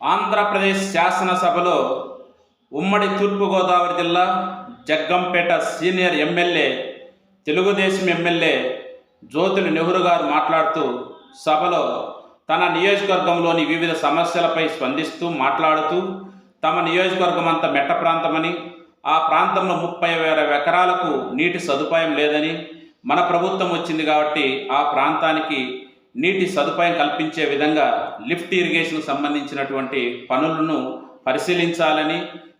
ఆంధ్రప్రదేశ్ శాసనసభలో ఉమ్మడి తూర్పుగోదావరి జిల్లా Jaggampeta senior MLA Telugu Desam MLA Jyothula Nehru garu మాట్లాడుతూ సభలో తన నియోజకవర్గంలోని వివిధ సమస్యలపై స్పందిస్తూ మాట్లాడుతూ తమ నియోజకవర్గం అంతా మెట్ట ప్రాంతమని ఆ ప్రాంతంలో ముప్పై వేల ఎకరాలకు నీటి సదుపాయం లేదని మన ప్రభుత్వం వచ్చింది కాబట్టి ఆ ప్రాంతానికి నీటి సదుపాయం కల్పించే విధంగా లిఫ్ట్ ఇరిగేషన్ సంబంధించినటువంటి పనులను పరిశీలించాలని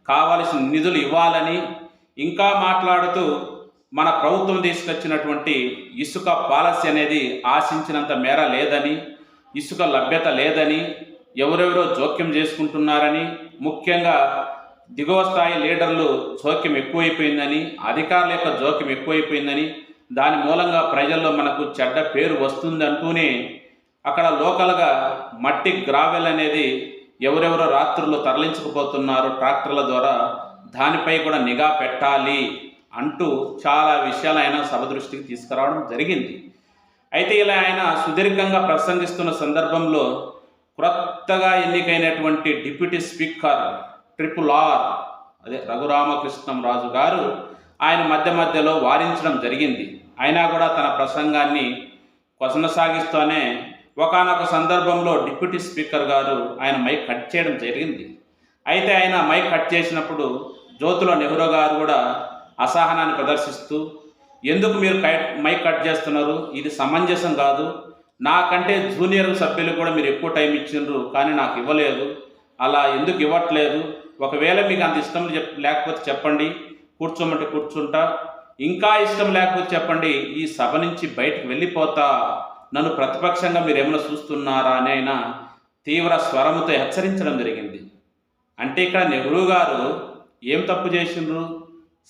కావలసిన నిధులు ఇవ్వాలని ఇంకా మాట్లాడుతూ మన ప్రభుత్వం తీసుకొచ్చినటువంటి ఇసుక పాలసీ అనేది ఆశించినంత మేర లేదని ఇసుక లభ్యత లేదని ఎవరెవరో జోక్యం చేసుకుంటున్నారని ముఖ్యంగా దిగువ స్థాయి లీడర్లు జోక్యం ఎక్కువైపోయిందని అధికారుల యొక్క జోక్యం ఎక్కువైపోయిందని దాని మూలంగా ప్రజల్లో మనకు చెడ్డ పేరు వస్తుందంటూనే అక్కడ లోకల్గా మట్టి గ్రావెల్ అనేది ఎవరెవరో రాత్రులు తరలించకపోతున్నారు ట్రాక్టర్ల ద్వారా దానిపై కూడా నిఘా పెట్టాలి అంటూ చాలా విషయాలు ఆయన సభ దృష్టికి తీసుకురావడం జరిగింది. అయితే ఇలా ఆయన సుదీర్ఘంగా ప్రసంగిస్తున్న సందర్భంలో క్రొత్తగా ఎన్నికైనటువంటి డిప్యూటీ స్పీకర్ ట్రిపుల్ ఆర్ అదే రఘురామకృష్ణం రాజు గారు ఆయన మధ్య మధ్యలో వారించడం జరిగింది. అయినా కూడా తన ప్రసంగాన్ని కొనసాగిస్తూనే ఒకానొక సందర్భంలో డిప్యూటీ స్పీకర్ గారు ఆయన మైక్ కట్ చేయడం జరిగింది. అయితే ఆయన మైక్ కట్ చేసినప్పుడు జ్యోతుల నెహ్రూ గారు కూడా అసహనాన్ని ప్రదర్శిస్తూ ఎందుకు మీరు మైక్ కట్ చేస్తున్నారు? ఇది సమంజసం కాదు. నాకంటే జూనియర్ సభ్యులు కూడా మీరు ఎక్కువ టైం ఇచ్చిండ్రు కానీ నాకు ఇవ్వలేదు. అలా ఎందుకు ఇవ్వట్లేదు? ఒకవేళ మీకు అంత ఇష్టం చెప్ లేకపోతే చెప్పండి. కూర్చోమంటే కూర్చుంటా. ఇంకా ఇష్టం లేకపోతే చెప్పండి ఈ సభ నుంచి బయటకు వెళ్ళిపోతా నన్ను ప్రతిపక్షంగా మీరు ఏమైనా చూస్తున్నారా అని ఆయన తీవ్ర స్వరముతో హెచ్చరించడం జరిగింది. అంటే ఇక్కడ నెహ్రూ గారు ఏం తప్పు చేసిండ్రు?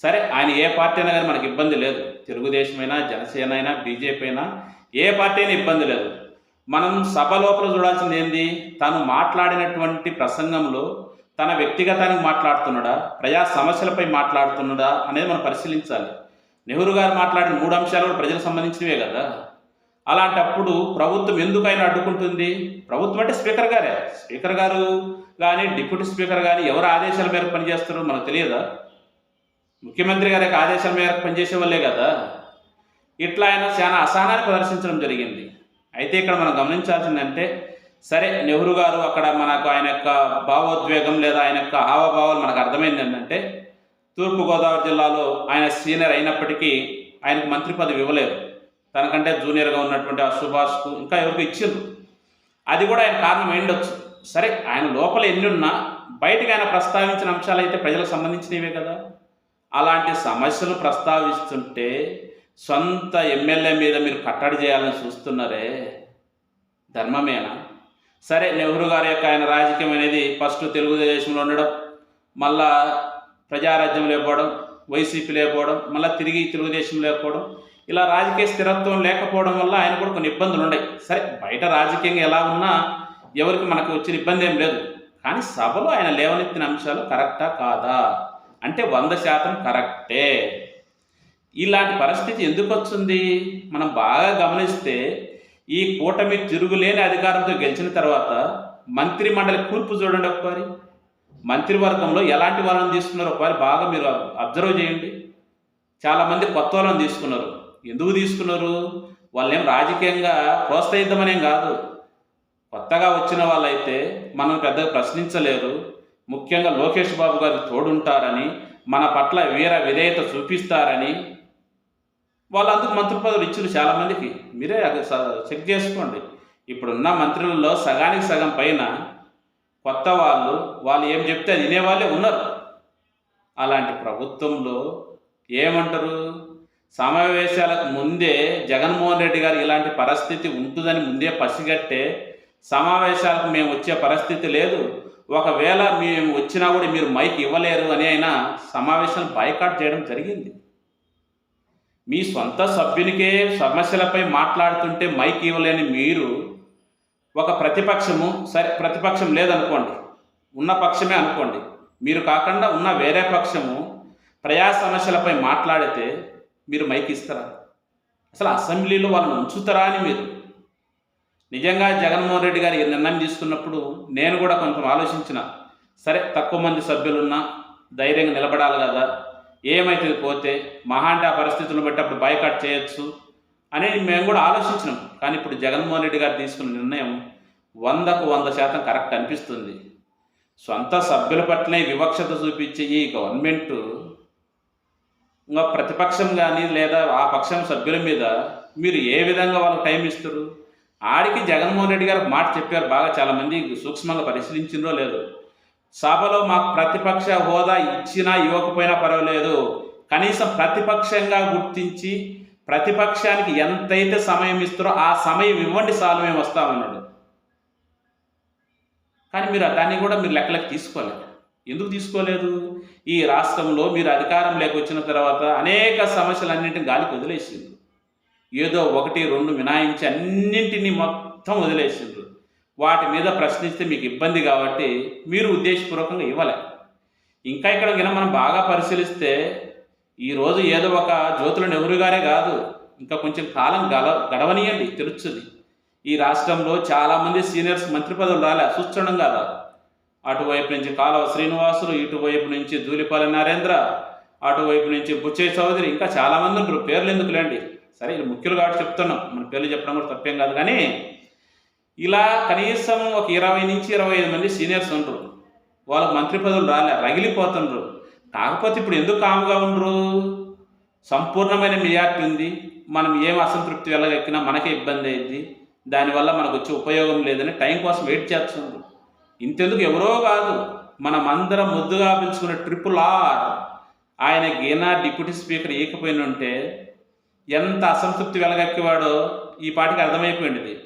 సరే ఆయన ఏ పార్టీ అయినా కానీ మనకి ఇబ్బంది లేదు. తెలుగుదేశమైనా జనసేన అయినా బీజేపీ అయినా ఏ పార్టీ అయినా ఇబ్బంది లేదు. మనం సభ లోపల చూడాల్సింది ఏంది? తను మాట్లాడినటువంటి ప్రసంగంలో తన వ్యక్తిగతానికి మాట్లాడుతున్నాడా? ప్రజా సమస్యలపై మాట్లాడుతున్నాడా అనేది మనం పరిశీలించాలి. నెహ్రూ గారు మాట్లాడిన మూడు అంశాలు కూడా ప్రజలకు సంబంధించినవే కదా. అలాంటప్పుడు ప్రభుత్వం ఎందుకైనా అడ్డుకుంటుంది? ప్రభుత్వం అంటే స్పీకర్ గారే. స్పీకర్ గారు కానీ డిప్యూటీ స్పీకర్ కానీ ఎవరు ఆదేశాల మేరకు పనిచేస్తారో మనకు తెలియదా? ముఖ్యమంత్రి గారి యొక్క ఆదేశాల మేరకు పనిచేసే వాళ్ళే కదా. ఇట్లా ఆయన చాలా అసహనాన్ని ప్రదర్శించడం జరిగింది. అయితే ఇక్కడ మనం గమనించాల్సిందంటే సరే నెహ్రూ గారు అక్కడ మనకు ఆయన యొక్క భావోద్వేగం లేదా ఆయన యొక్క హావభావాలు మనకు అర్థమైంది ఏంటంటే తూర్పుగోదావరి జిల్లాలో ఆయన సీనియర్ అయినప్పటికీ ఆయనకు మంత్రి పదవి ఇవ్వలేదు. తనకంటే జూనియర్గా ఉన్నటువంటి ఆ సుభాష్కు ఇంకా ఎవరికి ఇచ్చిండ్రు. అది కూడా ఆయన కారణం ఏండొచ్చు సరే ఆయన లోపల ఎన్ని ఉన్నా బయటకు ఆయన ప్రస్తావించిన అంశాలు అయితే ప్రజలకు సంబంధించినవే కదా. అలాంటి సమస్యలు ప్రస్తావిస్తుంటే సొంత ఎమ్మెల్యే మీద మీరు కట్టడి చేయాలని చూస్తున్నారే? ధర్మమేనా? సరే నెహ్రూ గారి యొక్క ఆయన రాజకీయం అనేది ఫస్ట్ తెలుగుదేశంలో ఉండడం మళ్ళా ప్రజారాజ్యం లేకపోవడం వైసీపీ లేకపోవడం మళ్ళీ తిరిగి తెలుగుదేశం లేకపోవడం ఇలా రాజకీయ స్థిరత్వం లేకపోవడం వల్ల ఆయన కూడా కొన్ని ఇబ్బందులు ఉన్నాయి సరే బయట రాజకీయంగా ఎలా ఉన్నా ఎవరికి మనకు వచ్చిన ఇబ్బంది ఏం లేదు. కానీ సభలో ఆయన లేవనెత్తిన అంశాలు కరెక్టా కాదా? అంటే వంద శాతం కరెక్టే. ఇలాంటి పరిస్థితి ఎందుకు వచ్చింది? మనం బాగా గమనిస్తే ఈ కూటమి తిరుగులేని అధికారంతో గెలిచిన తర్వాత మంత్రి మండలి కూర్పు చూడండి ఒకసారి. మంత్రివర్గంలో ఎలాంటి వాళ్ళని తీసుకున్నారో ఒకవేళ బాగా మీరు అబ్జర్వ్ చేయండి. చాలామంది కొత్త వాళ్ళని తీసుకున్నారు. ఎందుకు తీసుకున్నారు? వాళ్ళేం రాజకీయంగా ప్రోత్సహిద్దామనేం కాదు. కొత్తగా వచ్చిన వాళ్ళైతే మనం పెద్దగా ప్రశ్నించలేరు. ముఖ్యంగా లోకేష్ బాబు గారు తోడుంటారని మన పట్ల వీర విధేయత చూపిస్తారని వాళ్ళందుకు మంత్రి పదవులు ఇచ్చారు చాలామందికి మీరే అది స- చెక్ చేసుకోండి. ఇప్పుడున్న మంత్రులలో సగానికి సగం పైన కొత్త వాళ్ళు వాళ్ళు ఏం చెప్తే అది వినేవాళ్ళే ఉన్నారు. అలాంటి ప్రభుత్వంలో ఏమంటారు? సమావేశాలకు ముందే జగన్మోహన్ రెడ్డి గారు ఇలాంటి పరిస్థితి ఉంటుందని ముందే పసిగట్టే సమావేశాలకు మేము వచ్చే పరిస్థితి లేదు. ఒకవేళ మేము వచ్చినా కూడా మీరు మైక్ ఇవ్వలేరు అని అయినా సమావేశం బైకాట్ చేయడం జరిగింది. మీ సొంత సభ్యునికే సమస్యలపై మాట్లాడుతుంటే మైక్ ఇవ్వలేని మీరు ఒక ప్రతిపక్షము సరే ప్రతిపక్షం లేదనుకోండి. ఉన్న పక్షమే అనుకోండి. మీరు కాకుండా ఉన్న వేరే పక్షము ప్రజా సమస్యలపై మాట్లాడితే మీరు మైక్ ఇస్తారా అసలు అసెంబ్లీలో వాళ్ళని ఉంచుతారా అని మీరు? నిజంగా జగన్మోహన్ రెడ్డి గారు ఈ నిర్ణయం తీసుకున్నప్పుడు నేను కూడా కొంచెం ఆలోచించిన సరే తక్కువ మంది సభ్యులున్నా ధైర్యంగా నిలబడాలి కదా. ఏమైతుంది పోతే మహా అంటే ఆ పరిస్థితులను బట్టి అప్పుడు బైకాట్ చేయొచ్చు. అనేది మేము కూడా ఆలోచించినాం. కానీ ఇప్పుడు జగన్మోహన్ రెడ్డి గారు తీసుకున్న నిర్ణయం వందకు వంద శాతం కరెక్ట్ అనిపిస్తుంది. సొంత సభ్యుల పట్లనే వివక్షత చూపించే ఈ గవర్నమెంట్ ఇంకా ప్రతిపక్షం కానీ లేదా ఆ పక్షం సభ్యుల మీద మీరు ఏ విధంగా వాళ్ళకి టైం ఇస్తారు ఆడికి జగన్మోహన్ రెడ్డి గారు మాట చెప్పారు. బాగా చాలామంది సూక్ష్మంగా పరిశీలించిందో లేదు. సభలో మాకు ప్రతిపక్ష హోదా ఇచ్చినా ఇవ్వకపోయినా పర్వాలేదు. కనీసం ప్రతిపక్షంగా గుర్తించి ప్రతిపక్షానికి ఎంతైతే సమయం ఇస్తారో ఆ సమయం ఇవ్వండి చాలు మేము వస్తామన్నాడు కానీ మీరు దాన్ని కూడా మీరు లెక్కలకు తీసుకోలేదు. ఎందుకు తీసుకోలేదు? ఈ రాష్ట్రంలో మీరు అధికారం వచ్చిన తర్వాత అనేక సమస్యలన్నింటిని గాలికి వదిలేసిండ్రు. ఏదో ఒకటి రెండు మినాయించి అన్నింటినీ మొత్తం వదిలేసిండ్రు. వాటి మీద ప్రశ్నిస్తే మీకు ఇబ్బంది కాబట్టి మీరు ఉద్దేశపూర్వకంగా ఇవ్వలే. ఇంకా ఇక్కడ మనం బాగా పరిశీలిస్తే ఈరోజు ఏదో ఒక జ్యోతుల నెహ్రూ గారే కాదు. ఇంకా కొంచెం కాలం గల గడవనీయండి తెలుస్తుంది. ఈ రాష్ట్రంలో చాలామంది సీనియర్స్ మంత్రి పదవులు రాలే చూస్తుండం కదా. అటువైపు నుంచి కాలువ శ్రీనివాసులు ఇటువైపు నుంచి దూలిపాలి నరేంద్ర అటువైపు నుంచి బుచ్చయ్య చౌదరి ఇంకా చాలామంది ఉంటారు పేర్లు ఎందుకు లేండి సరే ఇది ముఖ్యులు కాబట్టి చెప్తున్నాం. మన పేర్లు చెప్పడం కూడా తప్పేం కాదు. కానీ ఇలా కనీసం ఒక ఇరవై నుంచి ఇరవై ఐదు మంది సీనియర్స్ ఉంటారు వాళ్ళకి మంత్రి పదవులు రాలే రగిలిపోతుండ్రు. కాకపోతే ఇప్పుడు ఎందుకు కాముగా ఉండరు? సంపూర్ణమైన మెజార్టీ ఉంది. మనం ఏం అసంతృప్తి వెళ్ళగెక్కినా మనకే ఇబ్బంది అయింది దానివల్ల మనకు వచ్చే ఉపయోగం లేదని టైం కోసం వెయిట్ చేస్తున్నారు. ఇంతెందుకు ఎవరో కాదు. మనం అందరం ముద్దుగా పిలుచుకున్న ట్రిపుల్ ఆర్. ఆయన గీనా డిప్యూటీ స్పీకర్ ఏకపోయిన ఉంటే ఎంత అసంతృప్తి వెలగక్కేవాడో ఈ పాటికి అర్థమైపోయింది.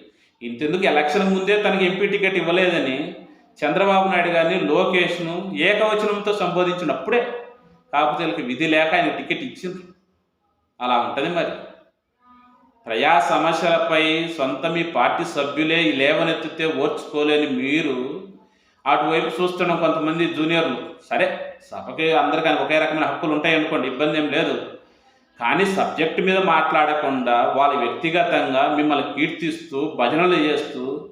ఇంతెందుకు ఎలక్షన్ ముందే తనకి ఎంపీ టికెట్ ఇవ్వలేదని చంద్రబాబు నాయుడు గారిని లోకేష్ను ఏకవచనంతో సంబోధించినప్పుడే కాకపోతే వీళ్ళకి విధి లేక ఆయన టికెట్ ఇచ్చింది అలా ఉంటుంది మరి. ప్రజా సమస్యలపై సొంత మీ పార్టీ సభ్యులే లేవనెత్తితే ఓర్చుకోలేని మీరు అటువైపు చూస్తున్న కొంతమంది జూనియర్లు. సరే సభకి అందరికీ ఒకే రకమైన హక్కులు ఉంటాయి అనుకోండి ఇబ్బంది ఏం లేదు. కానీ సబ్జెక్టు మీద మాట్లాడకుండా వాళ్ళ వ్యక్తిగతంగా మిమ్మల్ని కీర్తిస్తూ భజనలు చేస్తూ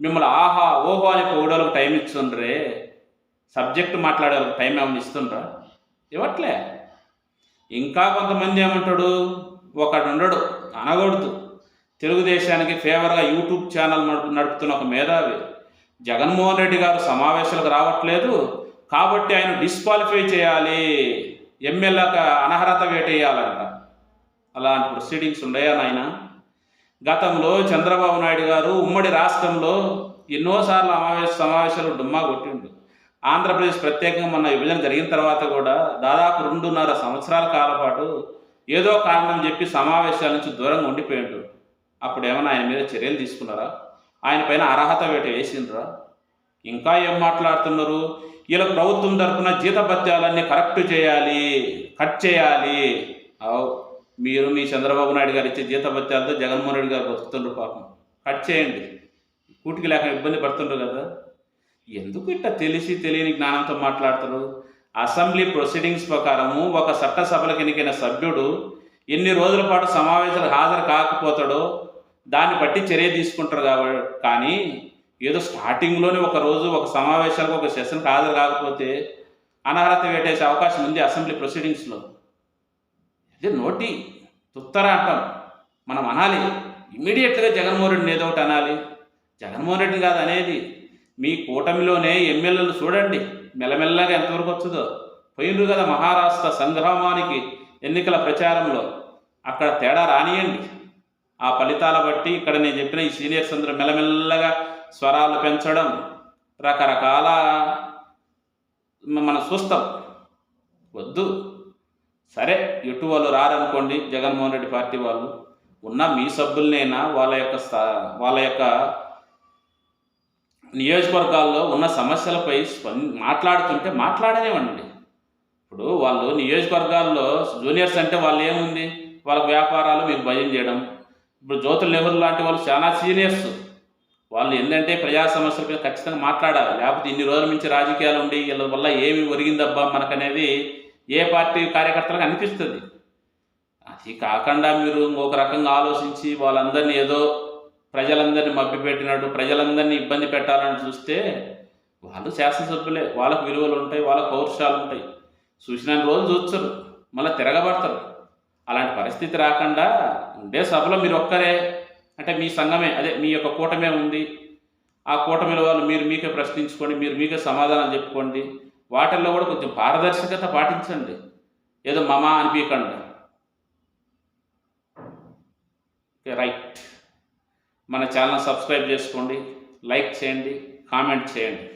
మిమ్మల్ని ఆహా ఓహో అని పొగడోళ్ళకి టైం ఇస్తుండ్రే. సబ్జెక్ట్ మాట్లాడే టైం ఏమైనా ఇస్తుండ్రా? ఇవ్వట్లే. ఇంకా కొంతమంది ఏమంటాడు? ఒకడు ఉండడు అనకూడదు. తెలుగుదేశానికి ఫేవర్గా యూట్యూబ్ ఛానల్ నడుపు నడుపుతున్న ఒక మేధావి. జగన్మోహన్ రెడ్డి గారు సమావేశాలకు రావట్లేదు. కాబట్టి ఆయన డిస్క్వాలిఫై చేయాలి. ఎమ్మెల్యేక అనర్హత వేటేయాలంట. అలాంటి ప్రొసీడింగ్స్ ఉన్నాయా నాయనా? గతంలో చంద్రబాబు నాయుడు గారు ఉమ్మడి రాష్ట్రంలో ఎన్నోసార్లు సమావేశ సమావేశాలు డుమ్మా కొట్టిండు. ఆంధ్రప్రదేశ్ ప్రత్యేకంగా మన విభజన జరిగిన తర్వాత కూడా దాదాపు రెండున్నర సంవత్సరాల కాలం పాటు ఏదో కారణం చెప్పి సమావేశాల నుంచి దూరంగా ఉండిపోయిండు. అప్పుడు ఏమైనా ఆయన మీద చర్యలు తీసుకున్నారా? ఆయన పైన అర్హత వేట వేసిండ్రా? ఇంకా ఏం మాట్లాడుతున్నారు? ఇలా ప్రభుత్వం తరఫున జీతభత్యాలన్నీ కరెక్ట్ చేయాలి కట్ చేయాలి. అవు మీరు మీ చంద్రబాబు నాయుడు గారు ఇచ్చే జీతభత్యాలతో జగన్మోహన్ రెడ్డి గారు బతుకుతుండ్రు పాపం. కట్ చేయండి. కూటికి లేక ఇబ్బంది పడుతుండ్రు కదా. ఎందుకు ఇట్లా తెలిసి తెలియని జ్ఞానంతో మాట్లాడతారు అసెంబ్లీ ప్రొసీడింగ్స్ ప్రకారము ఒక చట్టసభలకు ఎన్నికైన సభ్యుడు ఎన్ని రోజుల పాటు సమావేశాలకు హాజరు కాకపోతాడో దాన్ని బట్టి చర్య తీసుకుంటారు కాబట్టి కానీ ఏదో స్టార్టింగ్లోనే ఒక రోజు ఒక సమావేశాలకు ఒక సెషన్కి హాజరు కాకపోతే అనర్హత వేటేసే అవకాశం ఉంది అసెంబ్లీ ప్రొసీడింగ్స్లో. ఇది నోటి తుత్తర అంటాం. మనం అనాలి. ఇమీడియట్గా జగన్మోహన్ రెడ్డిని ఏదో ఒకటి అనాలి. జగన్మోహన్ రెడ్డి కాదు అనేది. మీ కూటమిలోనే ఎమ్మెల్యేలు చూడండి. మెల్లమెల్లగా ఎంతవరకు వచ్చుదో పోయిండ్రు కదా మహారాష్ట్ర సంగ్రామానికి ఎన్నికల ప్రచారంలో. అక్కడ తేడా రానియండి. ఆ ఫలితాల బట్టి ఇక్కడ నేను చెప్పిన ఈ సీనియర్స్ అందరూ మెల్లమెల్లగా స్వరాలు పెంచడం రకరకాల మనం చూస్తాం. వద్దు. సరే ఎటు వాళ్ళు రారనుకోండి జగన్మోహన్ రెడ్డి పార్టీ వాళ్ళు. ఉన్న మీ సభ్యులనైనా వాళ్ళ యొక్క స్థా- వాళ్ళ యొక్క నియోజకవర్గాల్లో ఉన్న సమస్యలపై మాట్లాడుతుంటే మాట్లాడనివ్వండి. ఇప్పుడు వాళ్ళు నియోజకవర్గాల్లో జూనియర్స్ అంటే వాళ్ళు ఏముంది? వాళ్ళ వ్యాపారాలు మీకు భయం చేయడం. ఇప్పుడు జ్యోతుల నెహ్రూ లాంటి వాళ్ళు చాలా సీనియర్స్. వాళ్ళు ఏంటంటే ప్రజా సమస్యలపై ఖచ్చితంగా మాట్లాడాలి. లేకపోతే ఇన్ని రోజుల నుంచి రాజకీయాలు ఉండి వీళ్ళ వల్ల ఏమి ఒరిగిందబ్బా మనకనేది ఏ పార్టీ కార్యకర్తలకు అనిపిస్తుంది? అది కాకుండా మీరు ఇంకొక రకంగా ఆలోచించి వాళ్ళందరినీ ఏదో ప్రజలందరినీ మభ్యపెట్టినట్టు ప్రజలందరినీ ఇబ్బంది పెట్టాలని చూస్తే వాళ్ళు శాసనసభ్యులే. వాళ్ళకు విలువలు ఉంటాయి వాళ్ళ పౌరుషాలు ఉంటాయి. చూసిన రోజు చూస్తారు మళ్ళీ తిరగబడతారు. అలాంటి పరిస్థితి రాకుండా ఉండే సభలో మీరు ఒక్కరే. అంటే మీ సంఘమే అదే మీ యొక్క కూటమే ఉంది. ఆ కూటమిలో వాళ్ళు మీరు మీకే ప్రశ్నించుకోండి మీరు మీకే సమాధానం చెప్పుకోండి. వాటిల్లో కూడా కొంచెం పారదర్శకత పాటించండి. ఏదో మమా అనిపించకండి రైట్. మన ఛానల్ సబ్స్క్రైబ్ చేసుకోండి లైక్ చేయండి కామెంట్ చేయండి.